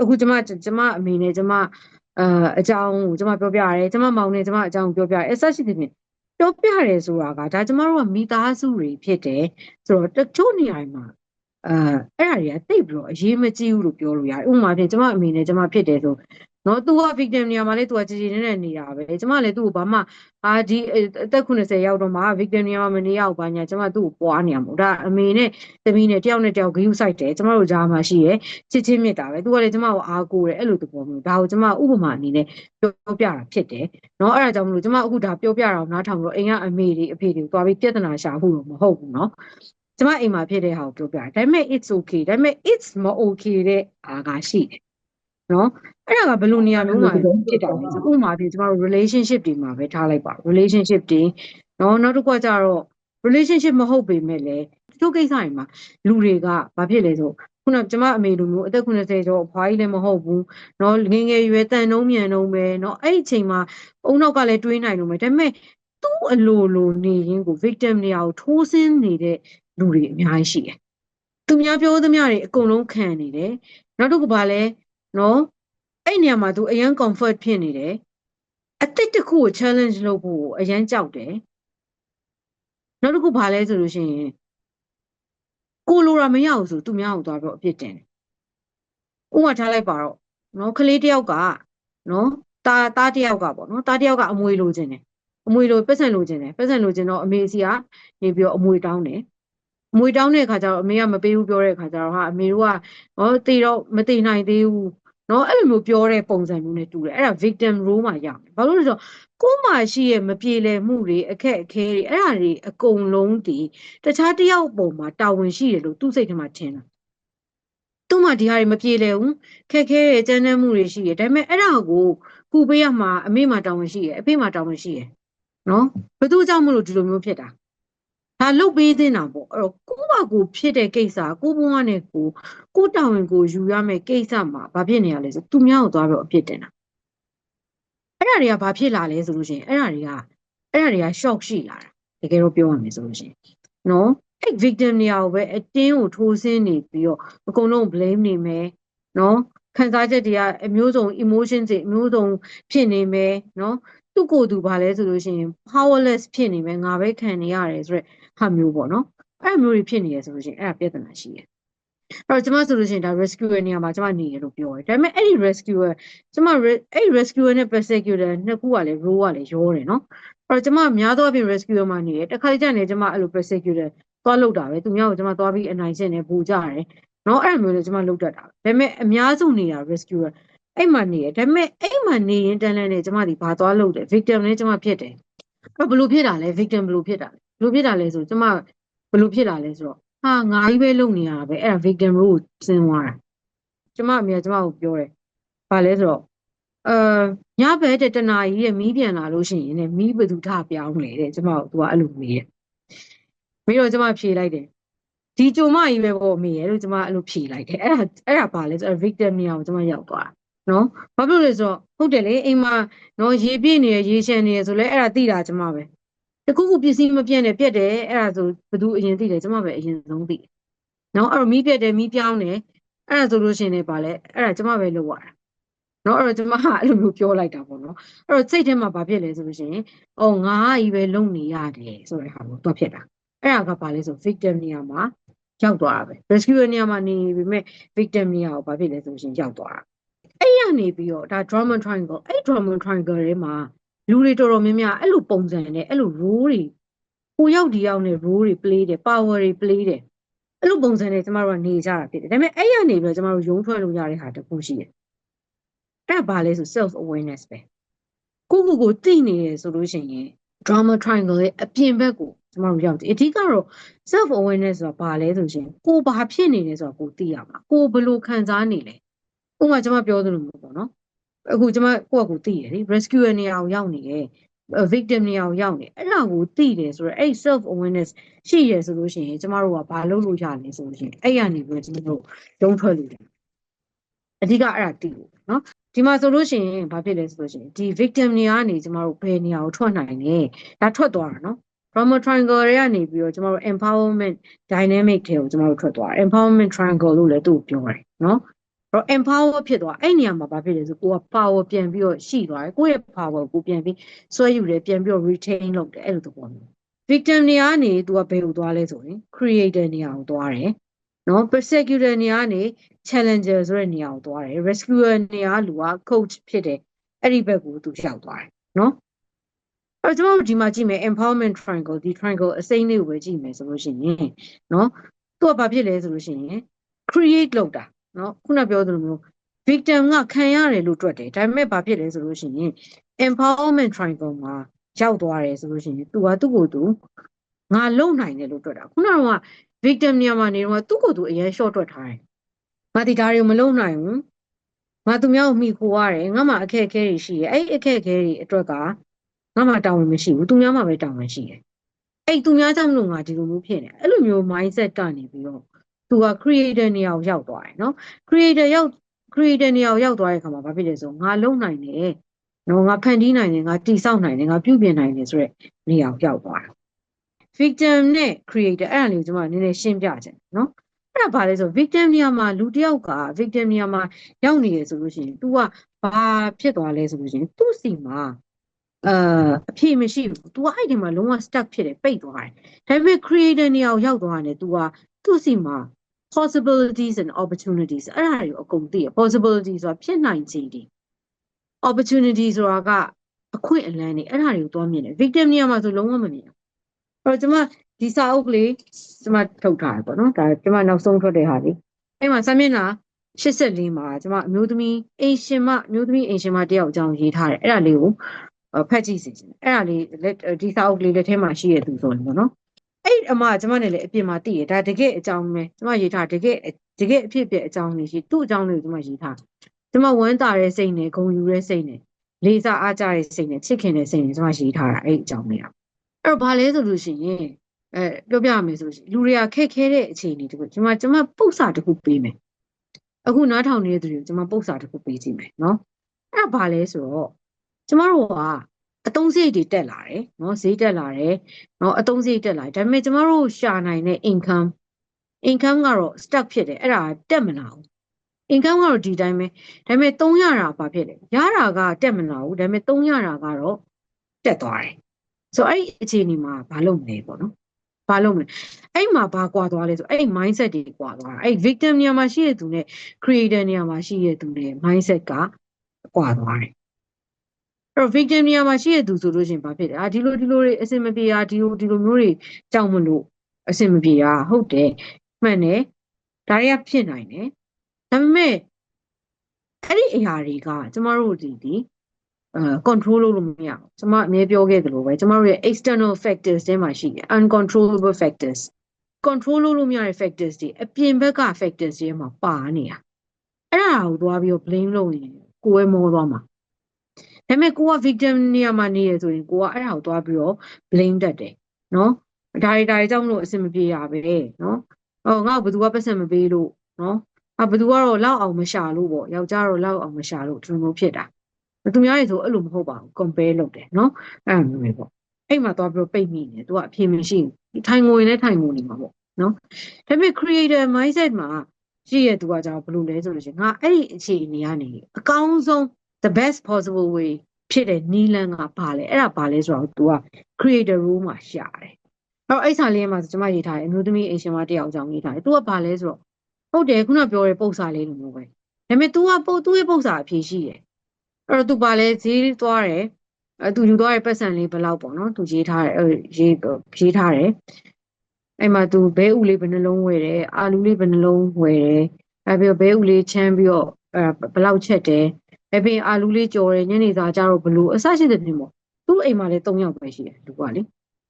အခုကျမကျမအမေနဲ့ကျမအာအကြောင်းကိုကျမပြောပြရတယ်ကျမမောင်နဲ့ကျမအကြောင်းကိုပြောပြရတယ်အဆက်ရှိသဖြင့်ပြောပြရတယ်ဆိုတာကဒါကျမတို့ကမိသားစုတွေဖြစ်တယ်ဆိုတော့တချို့နေရာတွေမှာအာအဲ့ဒါတွေကတိတ်ပြီးတော့အရေးမကြီးဘူးလို့ပြောလို့ရတယ်ဥပမာဖြင့်ကျမအမေနဲ့ကျမဖြစ်တယ်ဆို နော်သူက victim နေရာမှာလေသူကကြည်ကြည်နဲ့နဲ့နေတာပဲကျမလည်းသူ့ကိုဘာမှအာဒီအသက်80ရောက်တော့မှ victim နေရာမှာမနေရဘူးဘာညာကျမသူ့ကိုပွားနေရမို့ဒါအမေနဲ့သမီးနဲ့တယောက်နဲ့တယောက်ဂရုစိုက်တယ်ကျမတို့ကြားမှာရှိရချစ်ချင်းမြတ်တာပဲသူကလည်းကျမကိုအားကိုးတယ်အဲ့လိုသဘောမျိုးဒါကိုကျမဥပမာအနေနဲ့ပြောပြတာဖြစ်တယ်နော်အဲ့ဒါကြောင့်မလို့ကျမအခုဒါပြောပြတာကိုနားထောင်လို့အိမ်ကအမေတွေအဖေတွေတွားပြီးပြဿနာရှာမှုတော့မဟုတ်ဘူးနော်ကျမအိမ်မှာဖြစ်တဲ့ဟာကိုပြောပြတယ်ဒါပေမဲ့ it's okay ဒါပေမဲ့ it's မ okay တဲ့အားကရှိတယ် နော်အဲ့ဒါကဘယ်လိုနေရာမျိုးမှာဖြစ်တာလဲဆိုဥပမာပြင်ကျမတို့ relationship တွေမှာပဲထားလိုက်ပါ relationship တွေနော်နောက်တစ်ခုကကြတော့ relationship မဟုတ်ပေမဲ့လည်းတချို့ကိစ္စတွေမှာလူတွေကဘာဖြစ်လဲဆိုခုနကျမအမေလိုမျိုးအသက်80ကျော်အဖွားကြီးလည်းမဟုတ်ဘူးเนาะငငယ်ရွယ်တန်နှုံးမြန်နှုံးပဲเนาะအဲ့ဒီအချိန်မှာအုံနောက်ကလည်းတွေးနိုင်လို့မယ်ဒါပေမဲ့သူ့အလိုလိုနေရင်းကို victim နေရာကိုထိုးဆင်းနေတဲ့လူတွေအများကြီးရှိတယ်သူများပြောသမျှတွေအကုန်လုံးခံနေတယ်နောက်တစ်ခုဘာလဲเ นาะအဲ့နေရာမှာသူအရန် comfort ဖြစ်နေတယ်အတိတ်တစ်ခုကို challenge လုပ်ဖို့အရန်ကြောက်တယ်နောက်တစ်ခုဘာလဲဆိုလို့ရှိရင်ကိုလိုရာမရဘူးဆိုသူများကိုသွားပြီးအပြစ်တင်တယ်ဥပမာထားလိုက်ပါတော့နော်ကလေးတယောက်ကနော်ตาตาတယောက်ကပေါ့နော်ตาတယောက်ကအမွေလိုချင်တယ်အမွေလိုပတ်စံလိုချင်တယ်ပတ်စံလိုချင်တော့အမေစီကနေပြီးတော့အမွေတောင်းတယ် အမွေတောင်းတဲ့အခါကျတော့အမေကမပေးဘူးပြောတဲ့အခါကျတော့ဟာအမေတို့ကဟောတေတော့မတေနိုင်သေးဘူးနော်အဲ့လိုမျိုးပြောတဲ့ပုံစံမျိုးနဲ့တူတယ်အဲ့ဒါ victim role မှာရမယ်ဘာလို့လဲဆိုတော့ကိုယ်မှာရှိရဲ့မပြေလည်မှုတွေအခက်အခဲတွေအဲ့ဒါတွေအကုန်လုံးဒီတခြားတယောက်ပုံမှာတာဝန်ရှိတယ်လို့သူ့စိတ်ထဲမှာထင်တာသူ့မှာဒီဟာတွေမပြေလည်ဘူးခက်ခဲတဲ့ကြမ်းတမ်းမှုတွေရှိတယ်ဒါပေမဲ့အဲ့ဒါကိုခုပေးရမှာအမေမှာတာဝန်ရှိရအဖေမှာတာဝန်ရှိရနော်ဘယ်သူကြောင့်မလို့ဒီလိုမျိုးဖြစ်တာ ဒါလုတ်ပေးသင့်တာပေါ့အဲ့တော့ကိုယ့်ဘာကိုဖြစ်တဲ့ကိစ္စကိုဘဝနဲ့ကိုကိုတာဝန်ကိုယူရမယ့်ကိစ္စမှာဘာဖြစ်နေရလဲဆိုသူများကိုသွားပြီးအပြစ်တင်တာအဲ့ဒါတွေကဘာဖြစ်လာလဲဆိုလို့ရှိရင်အဲ့ဒါတွေကအဲ့ဒါတွေက shock ရှိလာတာတကယ်တော့ပြောရမယ်ဆိုလို့ရှိရင်နော်အဲ့ victim နေရာကိုပဲအတင်းကိုထိုးဆင်းနေပြီးတော့အကုန်လုံး blame နေမယ်နော်ခံစားချက်တွေကအမျိုးစုံ emotion တွေအမျိုးစုံဖြစ်နေမယ်နော် သူ့ကိုယ်သူဘာလဲဆိုလို့ရှိရင် powerless ဖြစ်နေမယ်ငါပဲခံနေရတယ်ဆိုရက်ဟာမျိုးပေါ့နော်အဲ့မျိုးတွေဖြစ်နေရဆိုလို့ရှိရင်အဲ့ဒါပြဿနာရှိတယ်အဲ့တော့ကျမဆိုလို့ရှိရင်ဒါ rescuer နေရာမှာကျမနေရလို့ပြောတယ်ဒါပေမဲ့အဲ့ဒီ rescuer ကျမအဲ့ဒီ rescuer နဲ့ persecutor နှစ်ခုကလည်း role ကလည်းရောတယ်နော်အဲ့တော့ကျမများသောအားဖြင့် rescuer မှာနေတယ်တခါတည်းကျနေကျမအဲ့လို persecutor သွားလောက်တာပဲသူများကိုကျမသွားပြီးအနိုင်ကျင့်နေပူကြတယ်နော်အဲ့လိုမျိုးလေကျမလုတ်တတ်တာဒါပေမဲ့အများစုနေတာ rescuer အဲ့မှာနေရဒါပေမဲ့အဲ့မှာနေရင်တန်းလန်းနဲ့ကျမဒီဘာသွားလုပ်တယ် victim နဲ့ကျမဖြစ်တယ်အဲ့ဘလို့ဖြစ်တာလဲ victim ဘလို့ဖြစ်တာလဲဘလို့ဖြစ်တာလဲဆိုကျမဘလို့ဖြစ်တာလဲဆိုတော့ဟာငါကြီးပဲလုပ်နေရတာပဲအဲ့ဒါ victim role ကိုစဉ်းသွားတာကျမအမေကကျမကိုပြောတယ်ဘာလဲဆိုတော့အာညဘဲတဲ့တနာကြီးရဲ့မီးပြန်လာလို့ရှိရင်လည်းမီးဘသူထပြောင်းလေတဲ့ကျမကသူကအဲ့လိုမေးတယ်ပြီးတော့ကျမဖြေလိုက်တယ်ဒီကြုံမကြီးပဲပေါ့မေးရလို့ကျမအဲ့လိုဖြေလိုက်တယ်အဲ့ဒါအဲ့ဒါဘာလဲဆိုတော့ victim နေအောင်ကျမရောက်သွား နော်ဘာဖြစ်လို့လဲဆိုတော့ဟုတ်တယ်လေအိမ်မှာနော်ရေပြည့်နေရရေရှမ်းနေရဆိုလဲအဲ့ဒါသိတာကျမပဲတခုခုပစ္စည်းမပြတ်နဲ့ပြတ်တယ်အဲ့ဒါဆိုဘယ်သူအရင်သိတယ်ကျမပဲအရင်ဆုံးသိတယ်နော်အဲ့တော့မီးပြတ်တယ်မီးပြောင်းတယ်အဲ့ဒါဆိုလို့ရှိရင်လည်းပါလဲအဲ့ဒါကျမပဲလုပ်ရတာနော်အဲ့တော့ကျမကအဲ့လိုမျိုးပြောလိုက်တာပေါ့နော်အဲ့တော့စိတ်ထဲမှာဘာဖြစ်လဲဆိုလို့ရှိရင်အော်ငါကြီးပဲလုံနေရတယ်ဆိုတဲ့ဟာကိုတော့ဖြစ်တာအဲ့ဒါကဘာလဲဆို victim နေရာမှာရောက်သွားတာပဲ rescue နေရာမှာနေပေမဲ့ victim နေရာကိုဘာဖြစ်လဲဆိုလို့ရှိရင်ရောက်သွားတာ အဲ့ရနေပြီးတော့ဒါ drama triangle အဲ့ drama triangle ထဲမှာလူတွေတော်တော်များများအဲ့လိုပုံစံနဲ့အဲ့လို role တွေကိုရောက်ဒီရောက်နဲ့ role တွေ play တယ် power တွေ play တယ်အဲ့လိုပုံစံနဲ့ကျမတို့ကနေကြတာဖြစ်တယ်ဒါပေမဲ့အဲ့ရနေပြီးတော့ကျမတို့ရုံးထွက်လို့ရတဲ့ဟာတခုရှိတယ်အဲ့ဘာလဲဆို self awareness ပဲကိုကိုကိုသိနေရဆိုလို့ရှိရင် drama triangle ရဲ့အပြင်ဘက်ကိုကျမတို့ရောက်တယ်အဓိကတော့ self awareness ဆိုတာဘာလဲဆိုရှင်ကိုဘာဖြစ်နေလဲဆိုတာကိုသိရမှာကိုဘယ်လိုခံစားနေလဲ ဥပမာကျွန်မပြောသလိုမျိုးပေါ့နော်အခုကျွန်မကိုယ့်အကူသိတယ်လေ rescue နေရာကိုရောက်နေတယ် victim နေရာကိုရောက်နေအဲ့ဒါကိုသိတယ်ဆိုတော့အဲ့ self awareness ရှိရဆိုလို့ရှိရင်ကျမတို့ကဘာလုပ်လို့ရလဲဆိုလို့ရှိရင်အဲ့ရနေပြီးကျွန်တော်တို့ရုံးထွက်လို့တယ်အဓိကအဲ့ဒါသိလို့နော်ဒီမှာဆိုလို့ရှိရင်ဘာဖြစ်လဲဆိုလို့ရှိရင်ဒီ victim နေရာကနေကျမတို့ဘယ်နေရာကိုထွက်နိုင်လဲဒါထွက်သွားတာနော် trauma triangle တွေကနေပြီးတော့ကျမတို့ empowerment dynamic တွေကိုကျမတို့ထွက်သွားတယ် empowerment triangle လို့လည်းသူ့ကိုပြောတယ်နော် တော့ empower ဖြစ်သွားအဲ့နေရာမှာဘာဖြစ်လဲဆိုကိုက power ပြန်ပြီးတော့ရှိသွားတယ်ကိုယ့်ရဲ့ power ကိုပြန်ပြီးဆွဲယူတယ်ပြန်ပြီးတော့ retain လုပ်တယ်အဲ့လိုသဘောမျိုး victim နေရာကနေ तू ကဘယ်ကိုသွားလဲဆိုရင် creator နေရာကိုသွားတယ်နော် persecutor နေရာကနေ challenger ဆိုတဲ့နေရာကိုသွားတယ် rescuer နေရာကလူက coach ဖြစ်တယ်အဲ့ဒီဘက်ကို तू လျှောက်သွားတယ်နော်အဲ့တော့ကျွန်တော်တို့ဒီမှာကြည့်မယ် empowerment triangle ဒီ triangle အစိမ်းလေးကိုပဲကြည့်မယ်ဆိုလို့ရှိရင်နော်သူကဘာဖြစ်လဲဆိုလို့ရှိရင် create လုပ်တာ နော်ခုနပြောသလိုမျိုး victim ကခံရတယ်လို့တွက်တယ်ဒါပေမဲ့ဘာဖြစ်လဲဆိုလို့ရှိရင် empowerment triangle မှာရောက်သွားတယ်ဆိုလို့ရှိရင်သူကသူ့ကိုယ်သူငါလုံနိုင်တယ်လို့တွက်တာခုနက victim နေရာမှာနေတော့သူ့ကိုယ်သူအရင် short တွက်ထားတယ်ငါဒီဒါတွေကိုမလုံနိုင်ဘူးငါသူများကိုမိခိုးရတယ်ငါမှအခက်အခဲတွေရှိတယ်အဲ့ဒီအခက်အခဲတွေအတွက်ကငါမှတာဝန်မရှိဘူးသူများမှပဲတာဝန်ရှိတယ်အဲ့သူများကြောင့်မလို့ငါဒီလိုမျိုးဖြစ်နေအဲ့လိုမျိုး mindset ကနေပြီးတော့ သူက creator နေရာကိုရောက်သွားတယ်နော် creator ရောက် creator နေရာကိုရောက်သွားတဲ့အခါမှာဘာဖြစ်လဲဆိုငါလုံနိုင်တယ်နော်ငါဖန်တီးနိုင်တယ်ငါတိဆောက်နိုင်တယ်ငါပြုပြင်နိုင်တယ်ဆိုရက်နေရာကိုရောက်သွားတာ victim နဲ့ creator အဲ့ဒါလေးကိုကျွန်မနည်းနည်းရှင်းပြချင်နော်အဲ့ဒါဘာလဲဆို victim နေရာမှာလူတစ်ယောက်က victim နေရာမှာရောက်နေရဆိုလို့ရှိရင် तू ကဘာဖြစ်သွားလဲဆိုလို့ရှိရင်သူ့စီမှာအာအဖြေမရှိဘူး तू ကအဲ့ဒီမှာလုံးဝ stuck ဖြစ်တယ်ပိတ်သွားတယ်ဒါပေမဲ့ creator နေရာကိုရောက်သွားတယ် तू ကသူ့စီမှာ possibilities and opportunities အဲ့ဒါတွေကိုအကုန်သိရ possibilities ဆိုတာဖြစ်နိုင်ခြေတွေ opportunity ဆိုတာကအခွင့်အလမ်းတွေအဲ့ဒါတွေကိုတွားမြင်တယ် victim နေရာမှာဆိုလုံးဝမမြင်ဘူးအဲ့တော့ကျွန်မဒီစာအုပ်ကလေးကျွန်မထုတ်ထားတယ်ပေါ့နော်ဒါကျွန်မနောက်ဆုံးထွက်တဲ့ဟာလေးအဲ့မှာစာမျက်နှာ84မှာကျွန်မအမျိုးသမီးအိမ်ရှင်မအမျိုးသမီးအိမ်ရှင်မတယောက်အကြောင်းရေးထားတယ်အဲ့ဒါလေးကိုဖတ်ကြည့်စီခြင်းအဲ့ဒါလေးဒီစာအုပ်လေးလက်ထဲမှာရှိရသူဆိုရင်ပေါ့နော် အဲ့အမကကျွန်မနဲ့လည်းအပြင်မှာတည်ရဒါတကယ်အကြောင်းပဲကျွန်မရေးထားတကယ်တကယ်အဖြစ်အပျက်အကြောင်းတွေရှိသူ့အကြောင်းတွေကိုကျွန်မရေးထားကျွန်မဝမ်းသာတဲ့စိတ်နဲ့ဂုဏ်ယူတဲ့စိတ်နဲ့လေးစားအားကြတဲ့စိတ်နဲ့ချစ်ခင်တဲ့စိတ်နဲ့ကျွန်မရေးထားတာအဲ့အကြောင်းတွေကအဲ့တော့ဘာလဲဆိုလို့ရှိရင်အဲပြောပြရမယ်ဆိုလို့ရှိရင်လူတွေကခက်ခဲတဲ့အခြေအနေတခုကျွန်မကျွန်မပု္ပ္ပစာတခုပေးမယ်အခုနားထောင်နေတဲ့သူတွေကိုကျွန်မပု္ပ္ပစာတခုပေးကြည့်မယ်နော်အဲ့ဒါဘာလဲဆိုတော့ကျွန်မတို့က အတုံးစရိတ်တွေတက်လာတယ်နော်ဈေးတက်လာတယ်နော်အတုံးစရိတ်တက်လာတယ်ဒါပေမဲ့ကျမတို့ရှာနိုင်တဲ့ income income ကတော့ stuck ဖြစ်တယ်အဲ့ဒါတက်မလာဘူး income ကတော့ဒီတိုင်းပဲဒါပေမဲ့300တာဘာဖြစ်လဲရတာကတက်မလာဘူးဒါပေမဲ့300တာကတော့တက်သွားတယ်ဆိုတော့အဲ့ဒီအခြေအနေမှာဘာလုပ်မလဲပေါ့နော်ဘာလုပ်မလဲအဲ့မှာဘာကွာသွားလဲဆိုအဲ့ mindset တွေကွာသွားတာအဲ့ victim နေရာမှာရှိရတဲ့သူနဲ့ creator နေရာမှာရှိရတဲ့သူနဲ့ mindset ကကွာသွားတယ်အဲ့ တော့ victim နေရာမှာရှိရသူဆိုလို့ရှိရင်ဘာဖြစ်လဲအာဒီလိုဒီလိုတွေအဆင်မပြေတာဒီလိုဒီလိုမျိုးတွေကြောက်မလို့အဆင်မပြေတာဟုတ်တယ်မှန်တယ်ဒါတွေကဖြစ်နိုင်တယ်ဒါပေမဲ့အဲ့ဒီအရာတွေကကျမတို့ဒီဒီအဲ control လုပ်လို့မရဘူးကျမအမြဲပြောခဲ့သလိုပဲကျမတို့ရဲ့ external factors တွေမှာရှိတယ် uncontrollable factors control လုပ်လို့မရတဲ့ factors တွေအပြင်ဘက်က factors တွေမှာပါနေတာအဲ့ဒါကိုသွားပြီးတော့ blame လုပ်ရင်ကိုယ်ဝဲမောသွားမှာ ဒါပေမဲ့ကိုက victim နေရာမှာနေရဆိုရင်ကိုကအဲ့ဒါကိုသွားပြီးတော့ blame တတ်တယ်နော်ဒါတွေဒါတွေကြောင့်မလို့အဆင်မပြေရပဲနော်ဟောငါ့ကိုဘယ်သူကပတ်စံမပေးလို့နော်အဘယ်သူကတော့လောက်အောင်မရှာလို့ပေါ့ယောက်ျားတော့လောက်အောင်မရှာလို့ဒီလိုမျိုးဖြစ်တာသူများတွေဆိုအဲ့လိုမဟုတ်ပါဘူး compare လုပ်တယ်နော်အဲ့လိုမျိုးပဲပေါ့အဲ့မှာသွားပြီးတော့ပိတ်မိနေသူကအဖြေမရှိဘူးထိုင်ငွေနဲ့ထိုင်ငွေနေမှာပေါ့နော်ဒါပေမဲ့ creator mindset မှာရှိရသူကကြောင့်ဘယ်လိုလဲဆိုလို့ရှိရင်ငါအဲ့ဒီအခြေအနေကနေအကောင်းဆုံး the best possible way ဖြစ်တဲ့နီးလန်းကဘာလဲအဲ့ဒါဘာလဲဆိုတော့ तू က creator role မှာရှာတယ်အဲ့တော့အဲ့စာလေးမှာကျွန်မရေးထားတယ်အမျိုးသမီးအင်ရှင်မတယောက်အကြောင်းရေးထားတယ် तू ကဘာလဲဆိုတော့ဟုတ်တယ်ခုနပြောတဲ့ပုံစာလေးလိုမျိုးပဲဒါပေမဲ့ तू ကပုံသူ့ရဲ့ပုံစာအဖြေရှိတယ်အဲ့တော့ तू ဘာလဲဈေးသွားတယ်အဲသူယူသွားတဲ့ပတ်စံလေးဘယ်လောက်ပေါ့နော်သူရေးထားတယ်အဲရေးရေးထားတယ်အဲ့မှာ तू ဘဲဥလေးဘယ်နှလုံးဝယ်တယ်အာလူလေးဘယ်နှလုံးဝယ်တယ်အဲပြီးတော့ဘဲဥလေးချမ်းပြီးတော့အဲဘယ်လောက်ချက်တယ် အပြင်အာလူလေးကြော်တယ်ညနေစာကြတော့ဘလို့အဆရှိတဲ့ပြင်ပေါ့သူ့အိမ်မှာလည်း၃ယောက်ပဲရှိတယ်သူကလေ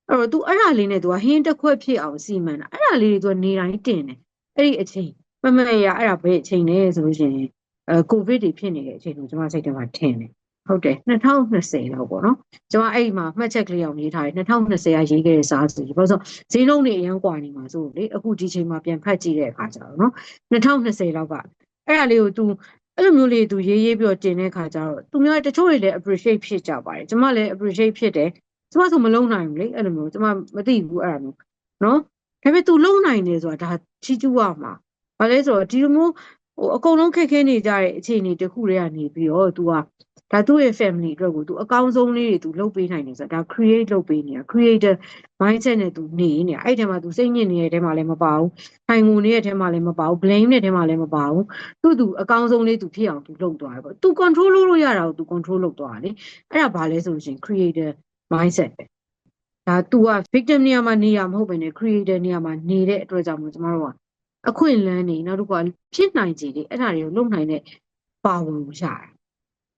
အဲ့တော့ तू အဲ့ဒါလေးနဲ့ तू ကဟင်းတစ်ခွက်ဖြစ်အောင်စီမံတာအဲ့ဒါလေးတွေ तू နေတိုင်းတင်တယ်အဲ့ဒီအချိန်မမရအဲ့ဒါဘယ်အချိန်လဲဆိုလို့ရှိရင်အဲကိုဗစ်တွေဖြစ်နေတဲ့အချိန်ကိုကျွန်မစိတ်ထဲမှာထင်တယ်ဟုတ်တယ်2020လောက်ပေါ့နော်ကျွန်မအဲ့ဒီမှာမှတ်ချက်ကလေးအောင်ရေးထားတယ်2020ကရေးခဲ့တဲ့စာစီဘာလို့ဆိုဈေးနှုန်းတွေအရင်ကွာနေမှာဆိုလေအခုဒီချိန်မှာပြန်ဖတ်ကြည့်တဲ့အခါကျတော့နော်2020လောက်ကအဲ့ဒါလေးကို तू အဲ့လိုမျိုးလေးသူရေးရေးပြီးတော့တင်တဲ့ခါကျတော့သူများတချို့တွေလည်း appreciate ဖြစ်ကြပါတယ်ကျမလည်း appreciate ဖြစ်တယ်ကျမဆိုမလုံးနိုင်ဘူးလေအဲ့လိုမျိုးကျမမသိဘူးအဲ့ဒါမျိုးနော်ဒါပေမဲ့ तू လုံးနိုင်တယ်ဆိုတာဒါချီးကျူးရမှာဘာလဲဆိုတော့ဒီလိုမျိုးဟိုအကုန်လုံးခက်ခဲနေကြတဲ့အခြေအနေတစ်ခုတည်းကနေပြီးတော့ तू က ဒါသူ့ရဲ့ family အတွက်ကိုသူအကောင်းဆုံးလေးတွေသူလုပ်ပေးနိုင်တယ်ဆိုတာဒါ create လုပ်ပေးနေတာ creator mindset နဲ့သူနေနေတာအဲ့ဒီထဲမှာသူစိတ်ညစ်နေတဲ့ထဲမှာလည်းမပါဘူး။ထိုင်ငုံနေတဲ့ထဲမှာလည်းမပါဘူး။ blame နေတဲ့ထဲမှာလည်းမပါဘူး။သူ့သူအကောင်းဆုံးလေးသူဖြစ်အောင်သူလုပ်သွားတယ်ပေါ့။သူ control လုပ်လို့ရတာကိုသူ control လုပ်သွားတယ်လေ။အဲ့ဒါဘာလဲဆိုလို့ရှိရင် creator mindset ပဲ။ဒါ तू က victim နေရာမှာနေရမဟုတ်ဘဲနဲ့ creator နေရာမှာနေတဲ့အတွက်ကြောင့်မို့ကျမတို့ကအခွင့်အလမ်းနေနောက်တစ်ခုကဖြစ်နိုင်ခြေတွေအဲ့ဒါတွေကိုလုပ်နိုင်တဲ့ပါဝင်ကိုရတယ်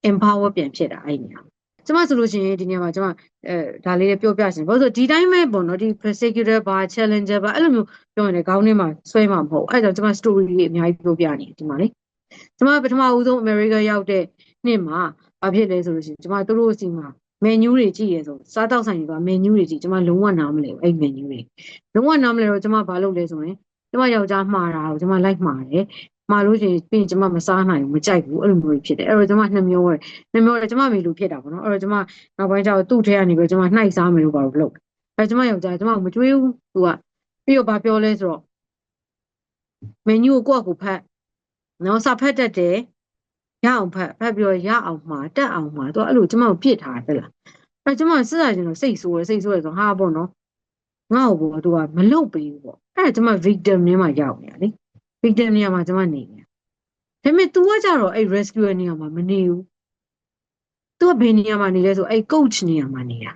empower ပြန်ဖြစ်တာအဲ့ဒီနေရာကျမဆိုလို့ရှိရင်ဒီနေရာမှာကျမအဲဒါလေးပြောပြရှင်ဘာလို့ဆိုဒီတိုင်းပဲပေါ့နော်ဒီ persecutor ဘာ challenger ဘာအဲ့လိုမျိုးပြောရင်လည်းခေါင်းထဲမှာဆွဲမှာမဟုတ်အဲ့ဒါကြောင့်ကျမ story လေးအများကြီးပြောပြနေဒီမှာလေကျမပထမဦးဆုံး America ရောက်တဲ့နှစ်မှာဘာဖြစ်လဲဆိုလို့ရှိရင်ကျမတို့တို့စီမှာ menu တွေကြည့်ရဲဆိုစားတောက်ဆိုင်တွေက menu တွေကြည့်ကျမလုံးဝနားမလဲဘူးအဲ့ menu တွေလုံးဝနားမလဲတော့ကျမဘာလုပ်လဲဆိုရင်ကျမယောက်ျားမှားတာကိုကျမလိုက်မှာတယ် မှားလို့ရှိရင်ပြင်ကျမမစားနိုင်ဘူးမကြိုက်ဘူးအဲ့လိုမျိုးဖြစ်တယ်အဲ့တော့ကျမနှမျိုးရယ်နှမျိုးရယ်ကျမမေလူဖြစ်တာပေါ့နော်အဲ့တော့ကျမနောက်ပိုင်းကျတော့သူ့ထဲကနေပြီးကျမနှိုက်စားမယ်လို့ပါလို့လုပ်အဲ့ကျမယောက်ျားကျမမကြွေးဘူးသူကပြီးတော့ဗာပြောလဲဆိုတော့ menu ကိုကိုယ့်အကူဖတ်နော်စာဖတ်တတ်တယ်ရအောင်ဖတ်ဖတ်ပြီးတော့ရအောင်မှာတက်အောင်မှာသူကအဲ့လိုကျမကိုပြစ်ထားတယ်လားအဲ့ကျမစစ်စားကျင်တော့စိတ်ဆိုးရယ်စိတ်ဆိုးရယ်ဆိုဟာပေါ့နော်ငါ့ကိုသူကမလုပ်ပေးဘူးပေါ့အဲ့ဒါကျမ victim နေမှာရောက်နေတာလေ victim နေရာမှာကျမနေနေတာဒါပေမဲ့ तू ကကြတော့အဲ့ rescue နေရာမှာမနေဘူး तू ကဘယ်နေရာမှာနေလဲဆိုအဲ့ coach နေရာမှာနေတာ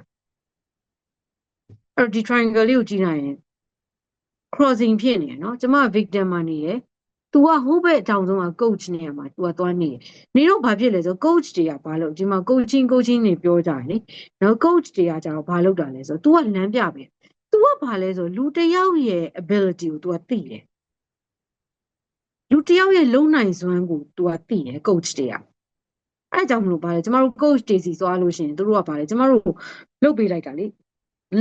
အဲ့ဒီ triangle လေးကိုကြည့်လိုက်ရင် crossing ဖြစ်နေတယ်နော်ကျမ victim မှာနေတယ် तू ကဟိုဘက်အတောင်ဆုံးက coach နေရာမှာ तू ကသွားနေတယ်နေတော့ဘာဖြစ်လဲဆို coach တွေကဘာလို့ဒီမှာ coaching coaching တွေပြောကြတယ်လေနော် coach တွေကကြတော့ဘာလုပ်တာလဲဆို तू ကလမ်းပြပဲ तू ကဘာလဲဆိုလူတစ်ယောက်ရဲ့ ability ကို तू ကသိတယ် လူတစ်ယောက်ရဲ့လုံနိုင်စွမ်းကို तू ကသိတယ် coach တွေကအဲအကြောင်းမလို့ပါလေကျမတို့ coach တွေစီသွားလို့ရှိရင်တို့ကပါလေကျမတို့လုပ်ပေးလိုက်တာလေ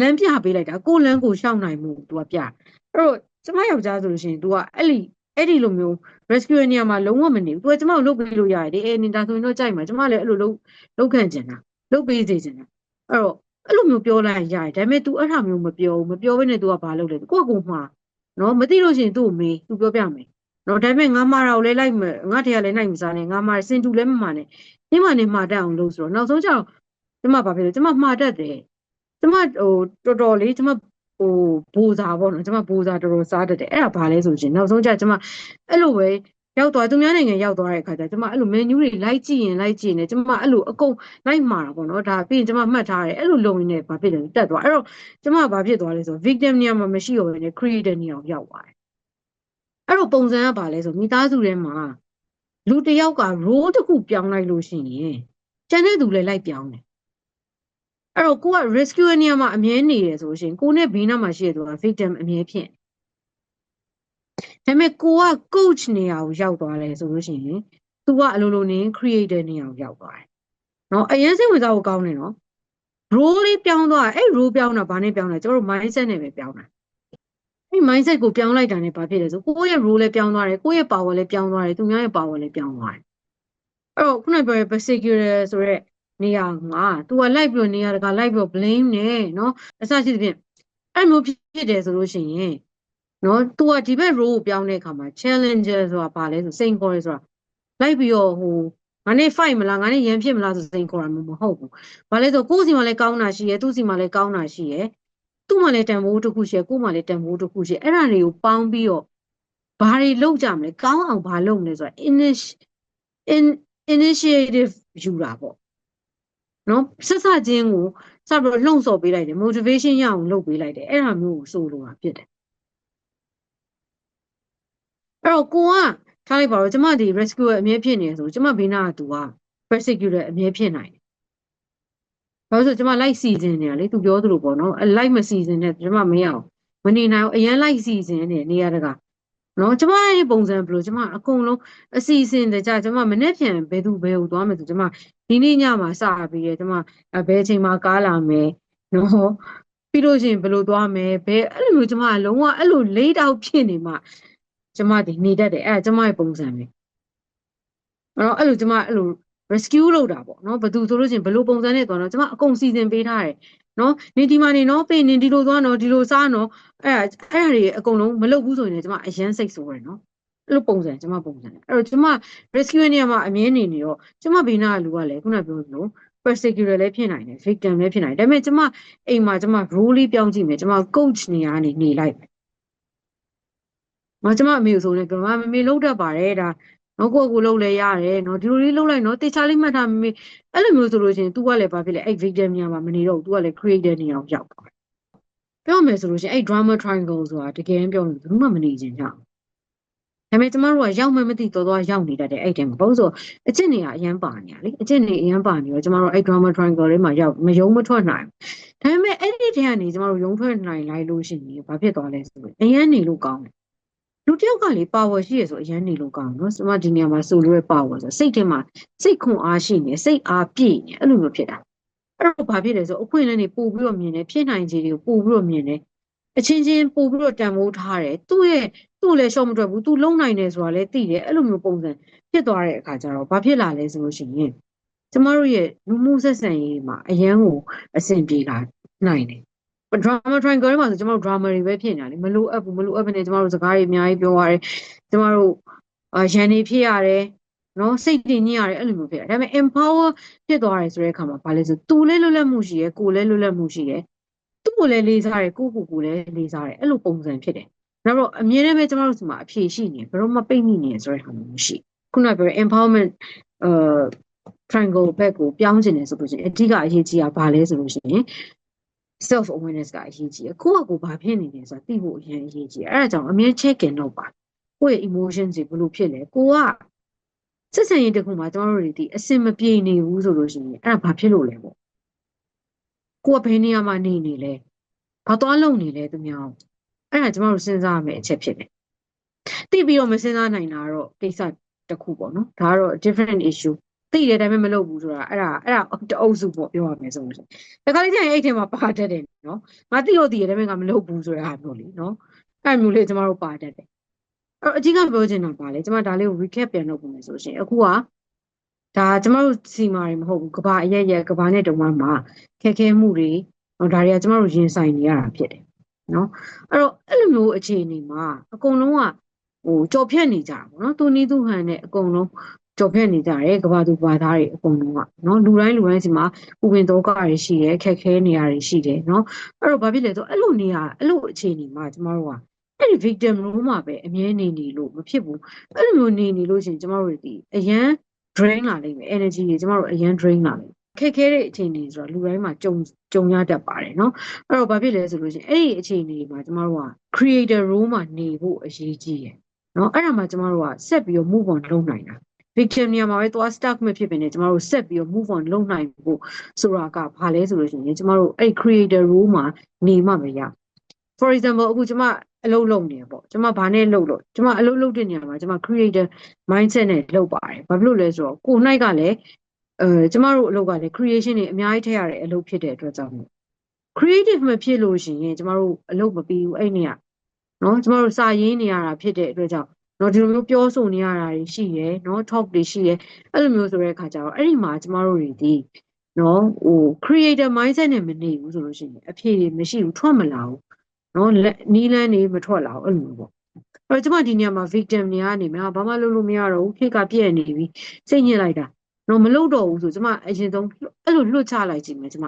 လမ်းပြပေးလိုက်တာကိုလမ်းကိုရှောက်နိုင်မှု तू ကပြအဲ့တော့ကျမယောက်ျားဆိုလို့ရှိရင် तू ကအဲ့လီအဲ့ဒီလိုမျိုး rescue နေရာမှာလုံးဝမနေဘူး။ तू ကကျမကိုလုပ်ပေးလို့ရတယ်။အေးနေတာဆိုရင်တော့ကြိုက်မှာ။ကျမလည်းအဲ့လိုလုပ်လုပ်ခံကျင်တာ။လုပ်ပေးစေချင်တာ။အဲ့တော့အဲ့လိုမျိုးပြောလိုက်ရတယ်။ဒါပေမဲ့ तू အဲ့ဒါမျိုးမပြောဘူး။မပြောဘဲနဲ့ तू ကဘာလုပ်လဲ။ကိုယ့်ကိုယ်မှာနော်မသိလို့ရှိရင်သူ့ကိုမေး။ तू ပြောပြမယ်။ နော်ဒါပေမဲ့ငါမှာတော့လည်းလိုက်မယ်ငါတည်းကလည်းနိုင်မစားနဲ့ငါမှာစင်တူလည်းမမှာနဲ့။ဒီမှာနေမှာတတ်အောင်လုပ်ဆိုတော့နောက်ဆုံးကျတော့ကျမဘာဖြစ်လဲကျမမှာတတ်တယ်။ကျမဟိုတော်တော်လေးကျမဟိုဘူစာပေါ့နော်ကျမဘူစာတော်တော်စားတတ်တယ်အဲ့ဒါဘာလဲဆိုရင်နောက်ဆုံးကျကျမအဲ့လိုပဲရောက်သွားသူများနိုင်ငံရောက်သွားတဲ့အခါကျကျမအဲ့လို menu တွေလိုက်ကြည့်ရင်လိုက်ကြည့်နေကျမအဲ့လိုအကုန်လိုက်မှာတာပေါ့နော်ဒါပြီးရင်ကျမမှတ်ထားတယ်အဲ့လိုလုံနေဘာဖြစ်လဲတက်သွားအဲ့တော့ကျမဘာဖြစ်သွားလဲဆို victim နေရာမှာမရှိတော့ဘဲနဲ့ creator နေရာကိုရောက်သွားတယ် အဲ့တော့ပုံစံကဘာလဲဆိုမိသားစုထဲမှာလူတစ်ယောက်က role တစ်ခုပြောင်းလိုက်လို့ရှိရင်ကျန်တဲ့သူလည်းလိုက်ပြောင်းတယ်အဲ့တော့ကိုက rescue နေရာမှာအမြဲနေရဆိုရှင်ကိုနဲ့ဘေးနားမှာရှိရသူက victim အမြဲဖြစ်ဒါပေမဲ့ကိုက coach နေရာကိုရောက်သွားတယ်ဆိုလို့ရှိရင် तू ကအလိုလိုနေ creator နေရာကိုရောက်သွားတယ်နော်အရင်စိတ်ဝင်စားဖို့ကောင်းတယ်နော် role လေးပြောင်းသွားအဲ့ role ပြောင်းတာဘာနဲ့ပြောင်းလဲကျွန်တော်တို့ mindset နဲ့ပဲပြောင်းတာ အဲ့ mindset ကိုပြောင်းလိုက်တာနဲ့ဘာဖြစ်လဲဆိုကိုယ့်ရဲ့ role လည်းပြောင်းသွားတယ်ကိုယ့်ရဲ့ power လည်းပြောင်းသွားတယ်သူများရဲ့ power လည်းပြောင်းသွားတယ်အဲ့တော့ခုနပြောရ persecutor ဆိုရက်နေရာမှာ तू ကလိုက်ပြီးနေရာတကာလိုက်ပြီး blame နဲ့နော်အစရှိသဖြင့်အဲ့မျိုးဖြစ်တယ်ဆိုလို့ရှိရင်နော် तू ကဒီဘက် role ကိုပြောင်းတဲ့အခါမှာ challenger ဆိုတာဘာလဲဆိုစိန်ခေါ်ရဲဆိုတာလိုက်ပြီးတော့ဟိုငါနဲ့ fight မလားငါနဲ့ရန်ဖြစ်မလားဆိုစိန်ခေါ်တာမျိုးမဟုတ်ဘူး။ဘာလဲဆိုကိုယ့်စီမှာလည်းကောင်းတာရှိရဲသူ့စီမှာလည်းကောင်းတာရှိရဲ သူ့မှာလည်းတန်ဖိုးတစ်ခုရှိရဲကိုယ့်မှာလည်းတန်ဖိုးတစ်ခုရှိအဲ့ဒါတွေကိုပေါင်းပြီးတော့ဘာတွေလုပ်ကြမလဲကောင်းအောင်ဘာလုပ်မလဲဆိုတာ initiative ယူတာပေါ့နော်ဆက်စချင်းကိုစပြီးလှုံ့ဆော်ပေးလိုက်တယ် motivation ရအောင်လုပ်ပေးလိုက်တယ်အဲ့ဒါမျိုးကိုဆိုလိုတာဖြစ်တယ်အဲ့တော့ကိုကထားလိုက်ပါတော့ကျမဒီ rescue အမြဲဖြစ်နေဆိုကျမဘေးနာကသူက persecutor အမြဲဖြစ်နိုင်တယ် ဘာလို့ဆိုကျမ like season နေရလေသူပြောသလိုပေါ့နော် like မ season နဲ့ကျမမရအောင်မနေနိုင်အောင်အရန် like season နေနေရတကနော်ကျမရဲ့ပုံစံဘယ်လိုကျမအကုန်လုံးအစီအစဉ်တကြကျမမနေ့ပြန်ဘယ်သူဘယ်ဟိုသွားမယ်ဆိုကျမဒီနေ့ညမှာစပြီးရကျမဘယ်အချိန်မှာကားလာမယ်နော်ပြီးလို့ရှိရင်ဘယ်လိုသွားမယ်ဘယ်အဲ့လိုမျိုးကျမကလုံးဝအဲ့လို late out ဖြစ်နေမှကျမဒီနေတတ်တယ်အဲ့ဒါကျမရဲ့ပုံစံပဲအဲ့တော့အဲ့လိုကျမအဲ့လို rescue လုပ်တာပေါ့နော်ဘယ်သူဆိုလို့ရှိရင်ဘယ်လိုပုံစံနဲ့သွားတော့ကျမအကုန်စီစဉ်ပေးထားတယ်နော်နေဒီမှာနေနော်ပေးနေဒီလိုသွားနော်ဒီလိုစားနော်အဲ့ဒါအဲ့ဒါတွေအကုန်လုံးမလုပ်ဘူးဆိုရင်လည်းကျမအရန်စိတ်ဆိုးတယ်နော်အဲ့လိုပုံစံကျမပုံစံအဲ့တော့ကျမ rescue နေရာမှာအမြင်နေနေတော့ကျမဘေးနားကလူကလည်းခုနပြောလို့ persecutor လည်းဖြစ်နိုင်တယ် victim လည်းဖြစ်နိုင်တယ်ဒါပေမဲ့ကျမအိမ်မှာကျမ role လေးပြောင်းကြည့်မယ်ကျမ coach နေရာကနေနေလိုက်မယ်မကျမအမေကိုဆိုနေကမမမေလှုပ်တတ်ပါတယ်ဒါ နော်ကိုယ့်ကိုယ်လှုပ်လဲရတယ်နော်ဒီလိုလေးလှုပ်လိုက်နော်တေချာလေးမှတ်ထားမမေအဲ့လိုမျိုးဆိုလို့ရှိရင် तू ကလည်းဘာဖြစ်လဲအဲ့ victim နေရာမှာမနေတော့ဘူး तू ကလည်း creator နေရာကိုရောက်သွားတယ်ပြောမယ်ဆိုလို့ရှိရင်အဲ့ drama triangle ဆိုတာတကယ်ပြောရင်ဘယ်သူမှမနေချင်ကြဘူးဒါပေမဲ့ကျမတို့ကရောက်မှမသိတော်တော်ရောက်နေတတ်တယ်အဲ့တဲမှာဘာလို့ဆိုအကျင့်တွေကအရန်ပါနေရလေအကျင့်တွေအရန်ပါနေရောကျမတို့အဲ့ drama triangle လေးမှာရောက်မယုံမထွက်နိုင်ဒါပေမဲ့အဲ့ဒီတည်းကနေကျမတို့ယုံထွက်နိုင်လိုက်လို့ရှိရင်ဘာဖြစ်သွားလဲဆိုရင်အရန်နေလို့ကောင်းတယ် လူတယောက်ကလေ power ရှိရဆိုအရန်နေလို့ကောင်းနော်ကျမဒီနေရာမှာဆိုလို့ရ power ဆိုစိတ်ထဲမှာစိတ်ခွန်အားရှိနေစိတ်အားပြည့်နေအဲ့လိုမျိုးဖြစ်တာအဲ့တော့ဘာဖြစ်လဲဆိုအခွင့်အလမ်းတွေပို့ပြီးတော့မြင်တယ်ဖြစ်နိုင်ခြေတွေကိုပို့ပြီးတော့မြင်တယ်အချင်းချင်းပို့ပြီးတော့တန်ဖိုးထားတယ်သူ့ရဲ့သူ့လည်းရှော့မထွက်ဘူးသူလုံနိုင်တယ်ဆိုတာလည်းသိတယ်အဲ့လိုမျိုးပုံစံဖြစ်သွားတဲ့အခါကျတော့ဘာဖြစ်လာလဲဆိုလို့ရှိရင်ကျမတို့ရဲ့လူမှုဆက်ဆံရေးမှာအရန်ကိုအဆင်ပြေလာနိုင်တယ် drama triangle ထဲမှာဆိုကျမတို့ drama တွေပဲဖြစ်နေတာလေမလိုအပ်ဘူးမလိုအပ်ဘဲနဲ့ကျမတို့စကားတွေအများကြီးပြောရတယ်ကျမတို့အာရန်နေဖြစ်ရတယ်နော်စိတ်တင်ညစ်ရတယ်အဲ့လိုမျိုးဖြစ်တယ်ဒါပေမဲ့ empower ဖြစ်သွားတယ်ဆိုတဲ့အခါမှာဘာလဲဆိုသူလည်းလွတ်လပ်မှုရှိရယ်ကိုလည်းလွတ်လပ်မှုရှိရယ်သူ့ကိုလည်းလေးစားတယ်ကိုကိုကိုလည်းလေးစားတယ်အဲ့လိုပုံစံဖြစ်တယ်နောက်တော့အမြဲတမ်းပဲကျမတို့ဒီမှာအဖြေရှိနေဘယ်တော့မှပိတ်မိနေဆိုတဲ့ဟာမျိုးမရှိခုနကပြော empowerment အာ triangle ဘက်ကိုပြောင်းကျင်တယ်ဆိုလို့ရှိရင်အဓိကအရေးကြီးတာဘာလဲဆိုလို့ရှိရင် self awareness ကအရေးကြီးတယ်ကိုယ့်အကိုဘာဖြစ်နေလဲဆိုတာသိဖို့အရင်အရေးကြီးတယ်အဲ့ဒါကြောင့်အမြဲ check in လုပ်ပါကိုယ့်ရဲ့ emotion တွေဘယ်လိုဖြစ်လဲကိုကစစ်ဆင်ရေးတစ်ခုမှာကျွန်တော်တို့တွေဒီအစင်မပြေနေဘူးဆိုလို့ရှိရင်အဲ့ဒါဘာဖြစ်လို့လဲပေါ့ကိုကဘယ်နေရာမှာနေနေလဲဘာသွားလုပ်နေလဲသူများအဲ့ဒါကျွန်တော်တို့စဉ်းစားရမယ့်အချက်ဖြစ်တယ်သိပြီးတော့မစဉ်းစားနိုင်တာတော့ကိစ္စတစ်ခုပေါ့နော်ဒါကတော့ different issue သိတယ်ဒါပေမဲ့မလုပ်ဘူးဆိုတာအဲ့ဒါအဲ့ဒါတအုပ်စုပေါ့ပြောရမယ်ဆိုလို့ရှိရင်တခါလေးကျရင်အဲ့ထဲမှာပါတတ်တယ်နော်ငါသိတော့သိတယ်ဒါပေမဲ့ငါမလုပ်ဘူးဆိုတာမျိုးလေနော်အဲ့မျိုးလေးကျမတို့ပါတတ်တယ်အဲ့အကြီးကပြောချင်တာပါလေကျမဒါလေးကို recap ပြန်လုပ်ပုံမယ်ဆိုရှင်အခုကဒါကျမတို့စီမာတွေမဟုတ်ဘူးကဘာအရက်ရက်ကဘာနဲ့တုံမှမှာခက်ခဲမှုတွေဟောဒါတွေကကျမတို့ရင်ဆိုင်နေရတာဖြစ်တယ်နော်အဲ့တော့အဲ့လိုမျိုးအခြေအနေမှာအကုန်လုံးကဟိုကြော်ဖြတ်နေကြတာပေါ့နော်သူနီးသူဟန်နဲ့အကုန်လုံး ကြော်ဖြတ်နေကြတယ်ကဘာသူဘာသားတွေအကုန်လုံးကနော်လူတိုင်းလူတိုင်းစီမှာဥပင်တော့ကတွေရှိတယ်ခက်ခဲနေရတွေရှိတယ်နော်အဲ့တော့ဘာဖြစ်လဲဆိုအဲ့လိုနေရအဲ့လိုအခြေအနေမှာကျမတို့ကအဲ့ဒီ victim role မှာပဲအမြဲနေနေလို့မဖြစ်ဘူးအဲ့လိုမျိုးနေနေလို့ရှင်ကျမတို့ဒီအရန် drain လာလိမ့်မယ် energy တွေကျမတို့အရန် drain လာလိမ့်ခက်ခဲတဲ့အခြေအနေဆိုတော့လူတိုင်းမှာကြုံကြုံရတတ်ပါတယ်เนาะအဲ့တော့ဘာဖြစ်လဲဆိုလို့ရှိရင်အဲ့ဒီအခြေအနေမှာကျမတို့က creator role မှာနေဖို့အရေးကြီးရယ်เนาะအဲ့ဒါမှကျမတို့ကဆက်ပြီးတော့ move on လုပ်နိုင်တာ victim နေရာမှာပဲသွား stuck မဖြစ်ဘဲနဲ့ကျမတို့ဆက်ပြီးတော့ move on လုပ်နိုင်ဖို့ဆိုတာကဘာလဲဆိုလို့ရှိရင်ကျမတို့အဲ့ creator role မှာနေမှမရ for example အခုကျမအလုပ်လုပ်နေပေါ့ကျမဘာနဲ့လုပ်လို့ကျမအလုပ်လုပ်တဲ့နေရာမှာကျမ creator mindset နဲ့လုပ်ပါတယ်ဘာဖြစ်လို့လဲဆိုတော့ကိုနိုင်ကလည်းအဲကျမတို့အလုပ်ကလည်း creation တွေအများကြီးထည့်ရတဲ့အလုပ်ဖြစ်တဲ့အတွက်ကြောင့် creative မဖြစ်လို့ရှိရင်ကျမတို့အလုပ်မပြီးဘူးအဲ့နေရနော်ကျမတို့စာရင်းနေရတာဖြစ်တဲ့အတွက်ကြောင့် နော်ဒီလိုမျိုးပြောဆိုနေရတာတွေရှိရယ်နော် talk တွေရှိရယ်အဲ့လိုမျိုးဆိုတဲ့အခါကျတော့အဲ့ဒီမှာကျမတို့တွေဒီနော်ဟို creator mindset နဲ့မနေဘူးဆိုလို့ရှိရင်အဖြေတွေမရှိဘူးထွက်မလာဘူးနော်နီးလန်းနေမထွက်လာဘူးအဲ့လိုမျိုးပေါ့အဲ့တော့ကျမဒီနေရာမှာ victim တွေကနေမှာဘာမှလုပ်လို့မရတော့ဘူးခေတ်ကပြည့်နေပြီစိတ်ညစ်လိုက်တာနော်မလုပ်တော့ဘူးဆိုကျမအရင်ဆုံးအဲ့လိုလွတ်ချလိုက်ကြည့်မယ်ကျမ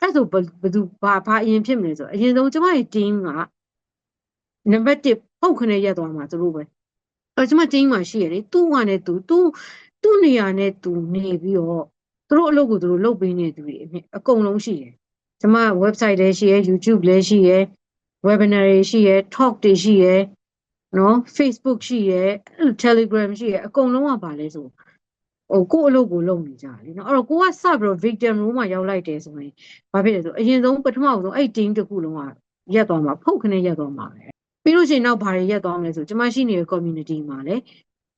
အဲ့ဆိုဘယ်သူဘာဘာအရင်ဖြစ်မလဲဆိုအရင်ဆုံးကျမရဲ့ team ကနံပါတ်1ပုတ်ခနဲ့ရက်သွားမှာသူတို့ပဲ အဲကျမ team မှာရှိရလေသူ့ကနဲ့သူသူ့သူ့နေရာနဲ့သူနေပြီးတော့သူတို့အလုပ်ကိုသူတို့လုပ်ပေးနေသူတွေအကုန်လုံးရှိတယ်ကျမ website လည်းရှိရ YouTube လည်းရှိရ webinar တွေရှိရ talk တွေရှိရနော် Facebook ရှိရ Telegram ရှိရအကုန်လုံးကပါလဲဆိုဟိုကိုယ့်အလုပ်ကိုလုပ်နေကြတယ်နော်အဲ့တော့ကိုကစပြီးတော့ victim role မှာရောက်လိုက်တယ်ဆိုရင်ဘာဖြစ်လဲဆိုအရင်ဆုံးပထမဆုံးအဲ့ team တစ်ခုလုံးကရက်သွားမှာဖုတ်ခနဲ့ရက်သွားမှာပဲ ပြီးလို့ရှိရင်နောက်ဘာတွေရက်သွားမလဲဆိုကျမရှိနေတဲ့ community မှာလည်း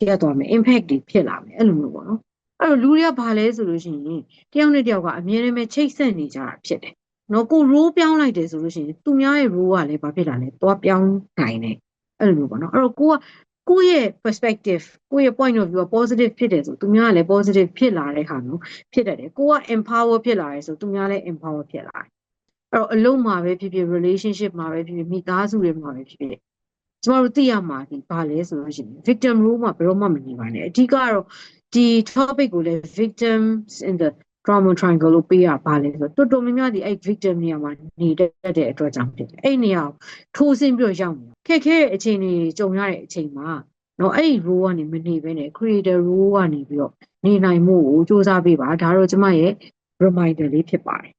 ရက်သွားမယ် impact တွေဖြစ်လာမယ်အဲ့လိုမျိုးပေါ့နော်အဲ့တော့လူတွေကဘာလဲဆိုလို့ရှိရင်တယောက်နဲ့တယောက်ကအမြဲတမ်းပဲချိတ်ဆက်နေကြတာဖြစ်တယ်နော်ကို role ပြောင်းလိုက်တယ်ဆိုလို့ရှိရင်သူများရဲ့ role ကလည်းဘာဖြစ်လာလဲသွားပြောင်းနိုင်တယ်အဲ့လိုမျိုးပေါ့နော်အဲ့တော့ကိုကကိုယ့်ရဲ့ perspective ကိုယ့်ရဲ့ point of view က positive ဖြစ်တယ်ဆိုသူများကလည်း positive ဖြစ်လာတဲ့ဟာမျိုးဖြစ်တတ်တယ်ကိုက empower ဖြစ်လာတယ်ဆိုသူများလည်း empower ဖြစ်လာတယ်အဲ့ တော့အလုံးမှာပဲဖြစ်ဖြစ် relationship မှာပဲဖြစ်ဖြစ်မိသားစုတွေမှာပဲဖြစ်ဖြစ်ကျမတို့သိရမှာဒီဘာလဲဆိုလို့ရှိရင် victim role မှာဘယ်တော့မှမနေပါနဲ့အဓိကတော့ဒီ topic ကိုလည်း victims in the trauma triangle လို့ပေးရပါလဲဆိုတော့တော်တော်များများဒီအဲ့ victim နေရာမှာနေတတ်တဲ့အတွက်ကြောင့်ဖြစ်တယ်အဲ့နေရာကိုထိုးဆင်းပြီးတော့ရောက်နေတာခက်ခဲတဲ့အချိန်တွေကြုံရတဲ့အချိန်မှာနော်အဲ့ဒီ role ကနေမနေဘဲနဲ့ creator role ကနေပြီးတော့နေနိုင်မှုကိုစူးစမ်းပေးပါဒါတော့ကျမရဲ့ reminder လေးဖြစ်ပါတယ်